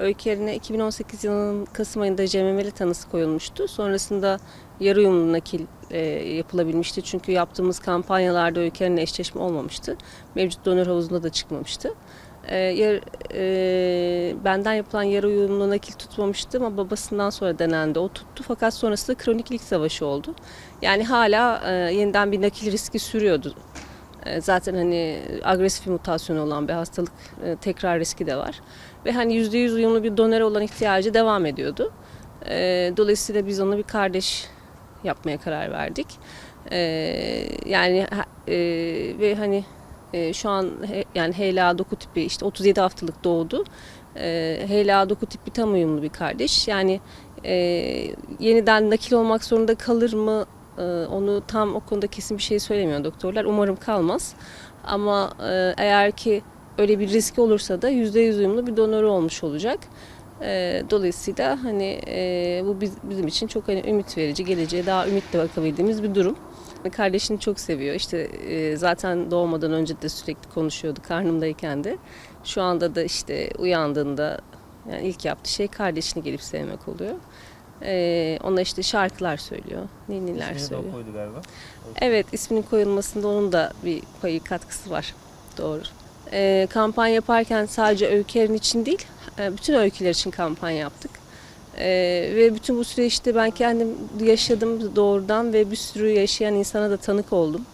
Öyker'ine 2018 yılının Kasım ayında CMM'li tanısı koyulmuştu. Sonrasında yarı uyumlu nakil e, yapılabilmişti. Çünkü yaptığımız kampanyalarda Öyker'in eşleşme olmamıştı. Mevcut donör havuzunda da çıkmamıştı. E, yar- e, benden yapılan yarı uyumlu nakil tutmamıştı ama babasından sonra denendi. O tuttu fakat sonrasında kronik lik savaşı oldu. Yani hala e, yeniden bir nakil riski sürüyordu. E, Zaten hani agresif bir mutasyon olan bir hastalık e, tekrar riski de var. Ve hani %100 uyumlu bir donör olan ihtiyacı devam ediyordu. E, Dolayısıyla biz onu bir kardeş yapmaya karar verdik. Yani ve hani şu an yani HLA doku tipi işte 37 haftalık doğdu. HLA doku tipi tam uyumlu bir kardeş. Yani yeniden nakil olmak zorunda kalır mı Onu tam o konuda kesin bir şey söylemiyor doktorlar. Umarım kalmaz. Ama e, eğer ki öyle bir riski olursa da %100 uyumlu bir donörü olmuş olacak. E, Dolayısıyla hani e, bu biz- bizim için çok hani ümit verici, geleceğe daha ümitle bakabildiğimiz bir durum. Kardeşini çok seviyor. İşte e, zaten doğmadan önce de sürekli konuşuyordu karnımdayken de. Şu anda da işte uyandığında yani ilk yaptığı şey kardeşini gelip sevmek oluyor. Ee, ona işte şarkılar söylüyor, ninniler İsmini söylüyor. koydu galiba. Evet, isminin koyulmasında onun da bir payı katkısı var. Doğru. Ee, kampanya yaparken sadece öykülerin için değil, e, bütün öyküler için kampanya yaptık. Ee, ve bütün bu süreçte ben kendim yaşadım doğrudan ve bir sürü yaşayan insana da tanık oldum.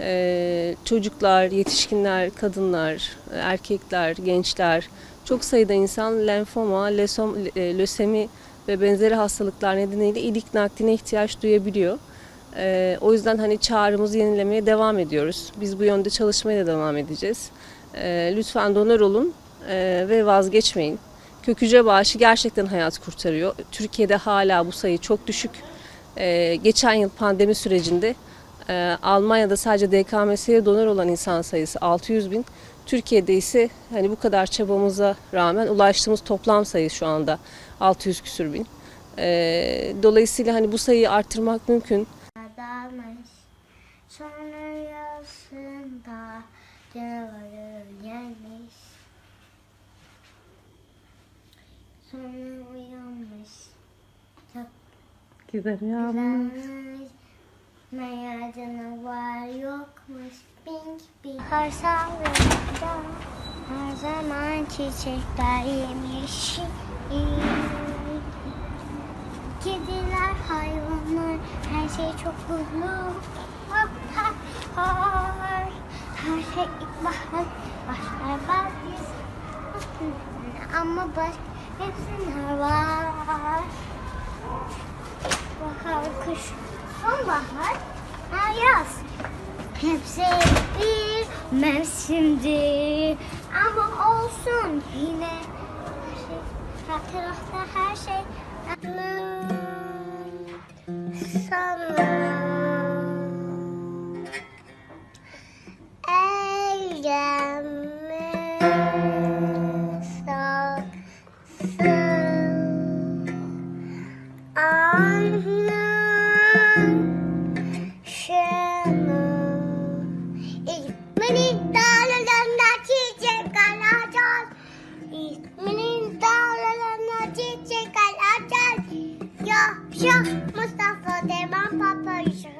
Ee, çocuklar, yetişkinler, kadınlar, erkekler, gençler, çok sayıda insan lenfoma, e, lösemi ve benzeri hastalıklar nedeniyle ilik nakline ihtiyaç duyabiliyor. Ee, o yüzden hani çağrımızı yenilemeye devam ediyoruz. Biz bu yönde çalışmaya da devam edeceğiz. Ee, lütfen donör olun ee, ve vazgeçmeyin. Kök hücre bağışı gerçekten hayat kurtarıyor. Türkiye'de hala bu sayı çok düşük. Ee, geçen yıl pandemi sürecinde e, Almanya'da sadece DKMS'ye donör olan insan sayısı 600 bin. Türkiye'de ise hani bu kadar çabamıza rağmen ulaştığımız toplam sayı şu anda 600 küsür bin. Ee, dolayısıyla hani bu sayıyı arttırmak mümkün. Adamış sonra yasında canavarı yemiş Sonra uyanmış çok Güzel güzelmiş Meğer canavar yokmuş bing Her sağlığında her zaman çiçekler yemiş Kediler, hayvanlar, her şey çok mutlu. Her şey ilkbahar, başlar bariz. Ama baş hepsinde var. Bahar, kış, sonbahar, ha, yaz. Hepsi bir mevsimdir. Ama olsun yine her şey, her tarafta her şey sana el Yaşa Mustafa Deman Papa Yusuf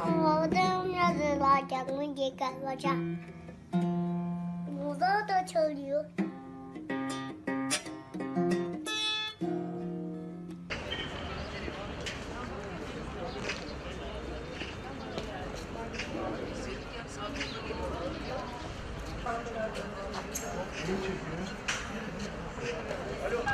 Oğlum yazılacak mı kalacak Burada da çalıyor çekiyor?